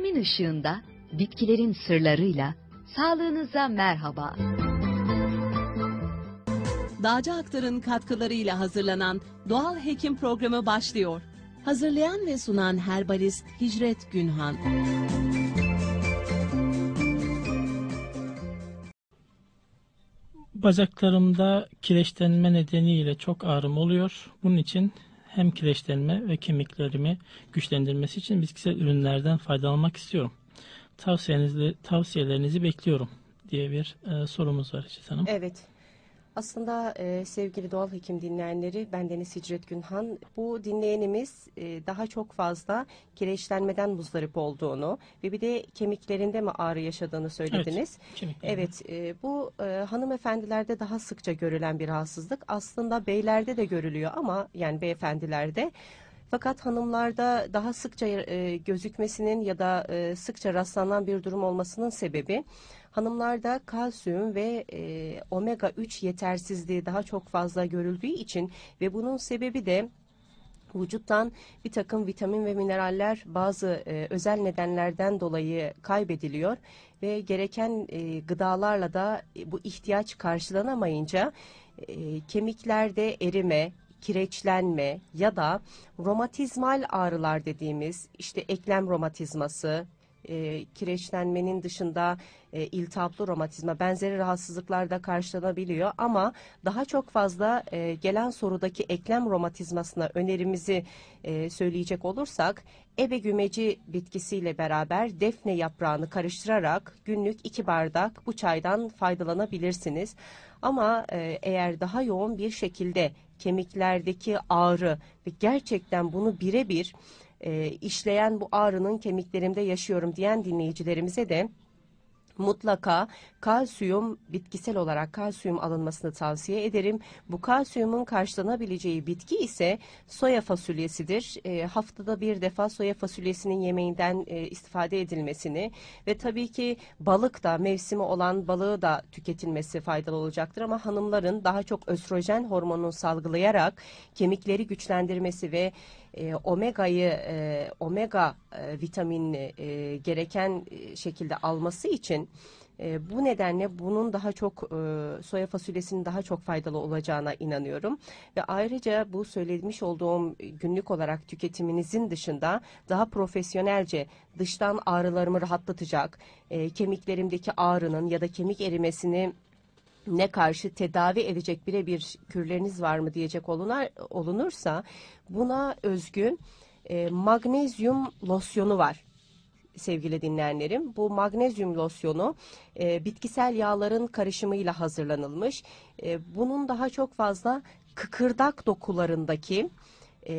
ışığında bitkilerin sırlarıyla sağlığınıza merhaba. Dağcı Aktar'ın katkılarıyla hazırlanan Doğal Hekim programı başlıyor. Hazırlayan ve sunan herbalist Hicret Günhan. Bacaklarımda kireçlenme nedeniyle çok ağrım oluyor. Bunun için hem kireçlenme ve kemiklerimi güçlendirmesi için bitkisel ürünlerden faydalanmak istiyorum. Tavsiyenizi, tavsiyelerinizi bekliyorum diye bir e, sorumuz var Hicret Hanım. Evet. Aslında e, sevgili doğal hekim dinleyenleri, ben Deniz Hicret Günhan. Bu dinleyenimiz e, daha çok fazla kireçlenmeden muzdarip olduğunu ve bir de kemiklerinde mi ağrı yaşadığını söylediniz. Kemiklerime. Evet, e, bu e, hanımefendilerde daha sıkça görülen bir rahatsızlık. Aslında beylerde de görülüyor ama yani beyefendilerde. Fakat hanımlarda daha sıkça e, gözükmesinin ya da e, sıkça rastlanan bir durum olmasının sebebi hanımlarda kalsiyum ve e, omega 3 yetersizliği daha çok fazla görüldüğü için ve bunun sebebi de vücuttan bir takım vitamin ve mineraller bazı e, özel nedenlerden dolayı kaybediliyor ve gereken e, gıdalarla da e, bu ihtiyaç karşılanamayınca e, kemiklerde erime, kireçlenme ya da romatizmal ağrılar dediğimiz işte eklem romatizması, e, kireçlenmenin dışında e, iltihaplı romatizma benzeri rahatsızlıklarda karşılanabiliyor ama daha çok fazla e, gelen sorudaki eklem romatizmasına önerimizi e, söyleyecek olursak ebe gümeci bitkisiyle beraber defne yaprağını karıştırarak günlük iki bardak bu çaydan faydalanabilirsiniz. Ama e, eğer daha yoğun bir şekilde kemiklerdeki ağrı ve gerçekten bunu birebir e, işleyen bu ağrının kemiklerimde yaşıyorum diyen dinleyicilerimize de mutlaka kalsiyum bitkisel olarak kalsiyum alınmasını tavsiye ederim. Bu kalsiyumun karşılanabileceği bitki ise soya fasulyesidir. E, haftada bir defa soya fasulyesinin yemeğinden e, istifade edilmesini ve tabii ki balık da mevsimi olan balığı da tüketilmesi faydalı olacaktır ama hanımların daha çok östrojen hormonunu salgılayarak kemikleri güçlendirmesi ve e, omegayı e, omega e, vitaminini e, gereken e, şekilde alması için e, bu nedenle bunun daha çok e, soya fasulyesinin daha çok faydalı olacağına inanıyorum. Ve ayrıca bu söylemiş olduğum günlük olarak tüketiminizin dışında daha profesyonelce dıştan ağrılarımı rahatlatacak e, kemiklerimdeki ağrının ya da kemik erimesini ne karşı tedavi edecek birebir kürleriniz var mı diyecek olunar, olunursa buna özgü e, magnezyum losyonu var sevgili dinleyenlerim. Bu magnezyum losyonu e, bitkisel yağların karışımıyla hazırlanılmış. E, bunun daha çok fazla kıkırdak dokularındaki e,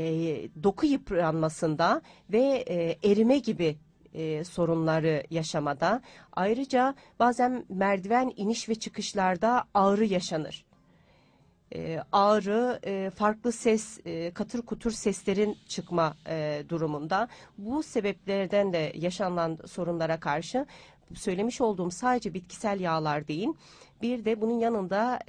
doku yıpranmasında ve e, erime gibi e, sorunları yaşamada. Ayrıca bazen merdiven iniş ve çıkışlarda ağrı yaşanır. E, ağrı, e, farklı ses, e, katır kutur seslerin çıkma durumunda. Bu sebeplerden de yaşanılan sorunlara karşı söylemiş olduğum sadece bitkisel yağlar değil, bir de bunun yanında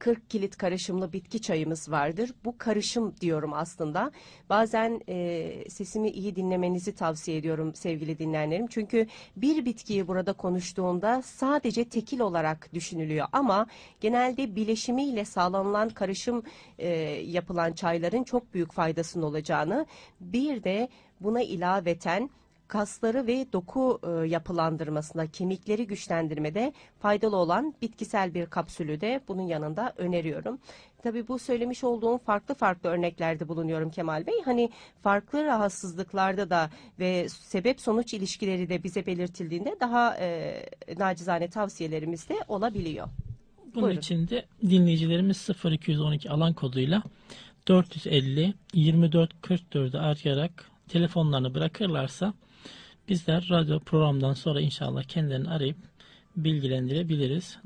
40 kilit karışımlı bitki çayımız vardır. Bu karışım diyorum aslında. Bazen e, sesimi iyi dinlemenizi tavsiye ediyorum sevgili dinleyenlerim. Çünkü bir bitkiyi burada konuştuğunda sadece tekil olarak düşünülüyor. Ama genelde bileşimiyle sağlanılan karışım e, yapılan çayların çok büyük faydasının olacağını bir de buna ilaveten kasları ve doku e, yapılandırmasında, kemikleri güçlendirmede faydalı olan bitkisel bir kapsülü de bunun yanında öneriyorum. Tabii bu söylemiş olduğum farklı farklı örneklerde bulunuyorum Kemal Bey. Hani farklı rahatsızlıklarda da ve sebep sonuç ilişkileri de bize belirtildiğinde daha e, nacizane tavsiyelerimiz de olabiliyor. Bunun Buyurun. için de dinleyicilerimiz 0212 alan koduyla 450 24 44'ü arayarak telefonlarını bırakırlarsa bizler radyo programdan sonra inşallah kendilerini arayıp bilgilendirebiliriz.